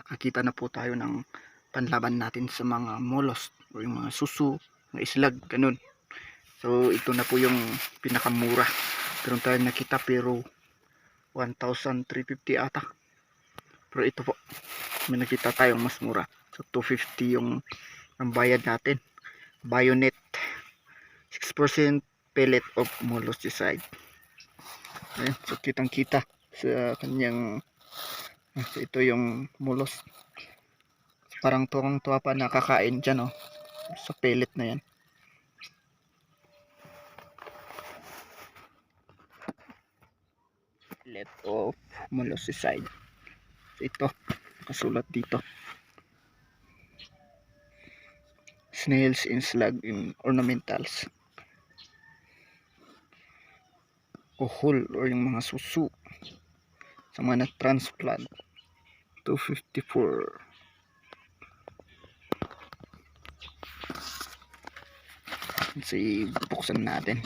nakakita na po tayo ng panlaban natin sa mga molos o yung mga susu, mga islag, ganun. So ito na po yung pinakamura. Pero tayo nakita pero 1,350 ata. Pero ito po, may nakita tayong mas mura. So 250 yung ang bayad natin. Bayonet 6% pellet of molluscicide. Ayan, so kitang kita sa kanyang so ito yung mulos. Parang tuwang tuwa pa nakakain dyan oh. Sa pellet na yan. Pellet of molluscicide. So ito, kasulat dito. Snails in slug in ornamentals. Kuhol or yung mga susu sa mga na-transplant 254 kasi buksan natin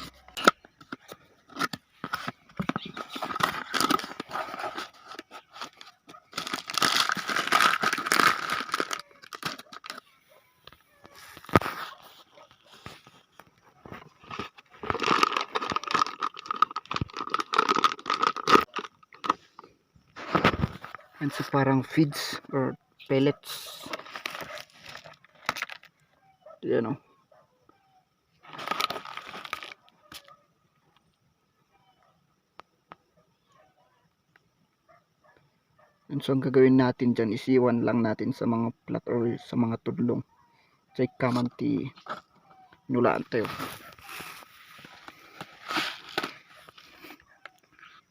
and so parang feeds or pellets. Yan o and so ang gagawin natin dyan is iwan lang natin sa mga plat or sa mga tudlong. Sa kamanti nulaan tayo.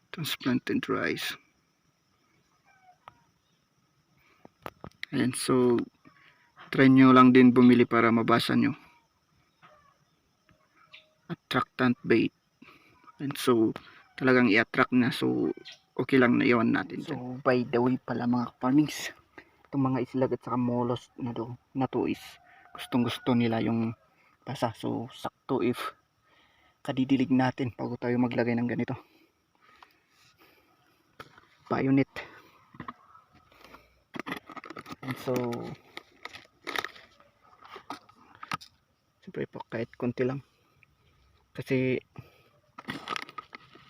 Transplanted rice Ayan, so try nyo lang din bumili para mabasa nyo. Attractant bait. And so talagang i-attract na so okay lang na iwan natin. So by the way pala mga farmings, itong mga islag at saka molos na do, na to is gustong gusto nila yung basa. So sakto if kadidilig natin bago tayo maglagay ng ganito. Bayonet. And so, siyempre po kahit konti lang. Kasi,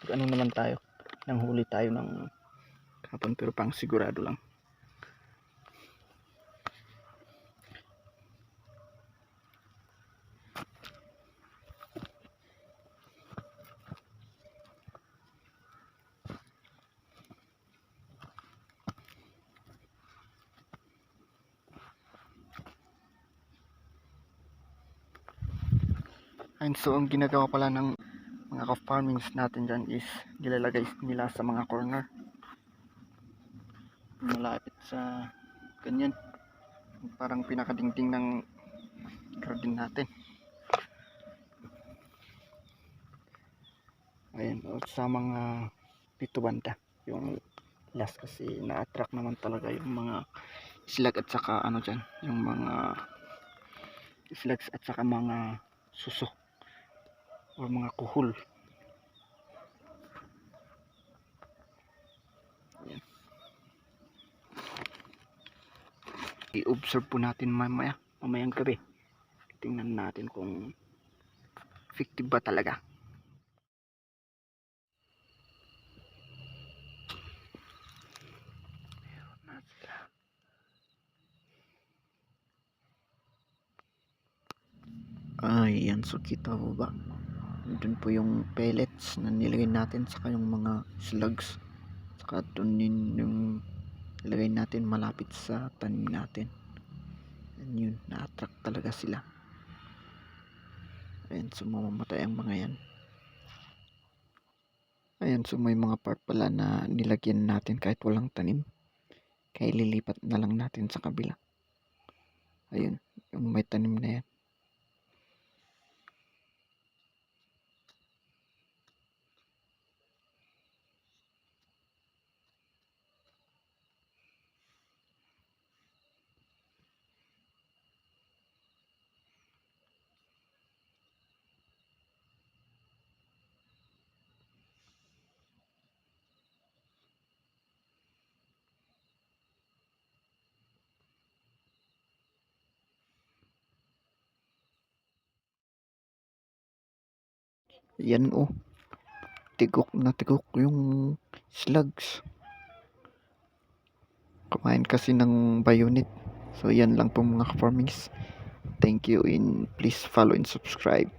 ano naman tayo, nang huli tayo ng kapon pero pang sigurado lang. And so, ang ginagawa pala ng mga ka-farmings natin dyan is nilalagay nila sa mga corner. Malapit sa ganyan. Parang pinakadingding ng garden natin. Ayan, sa mga dito banda. Yung last kasi na-attract naman talaga yung mga slag at saka ano dyan. Yung mga slugs at saka mga suso or mga kuhol. I-observe po natin mamaya, mamayang gabi. Tingnan natin kung effective ba talaga. Sila. Ayan, so kita mo ba? Doon po yung pellets na nilagay natin saka yung mga slugs. Saka doon din yung nilagay natin malapit sa tanim natin. And yun, na-attract talaga sila. Ayan, so mamamatay ang mga yan. Ayan, so may mga part pala na nilagyan natin kahit walang tanim. Kaya lilipat na lang natin sa kabila. Ayun, yung may tanim na yan. Yan oh. Tigok na tigok yung slugs. Kumain kasi ng bayonet. So yan lang po mga ka-farmings. Thank you and please follow and subscribe.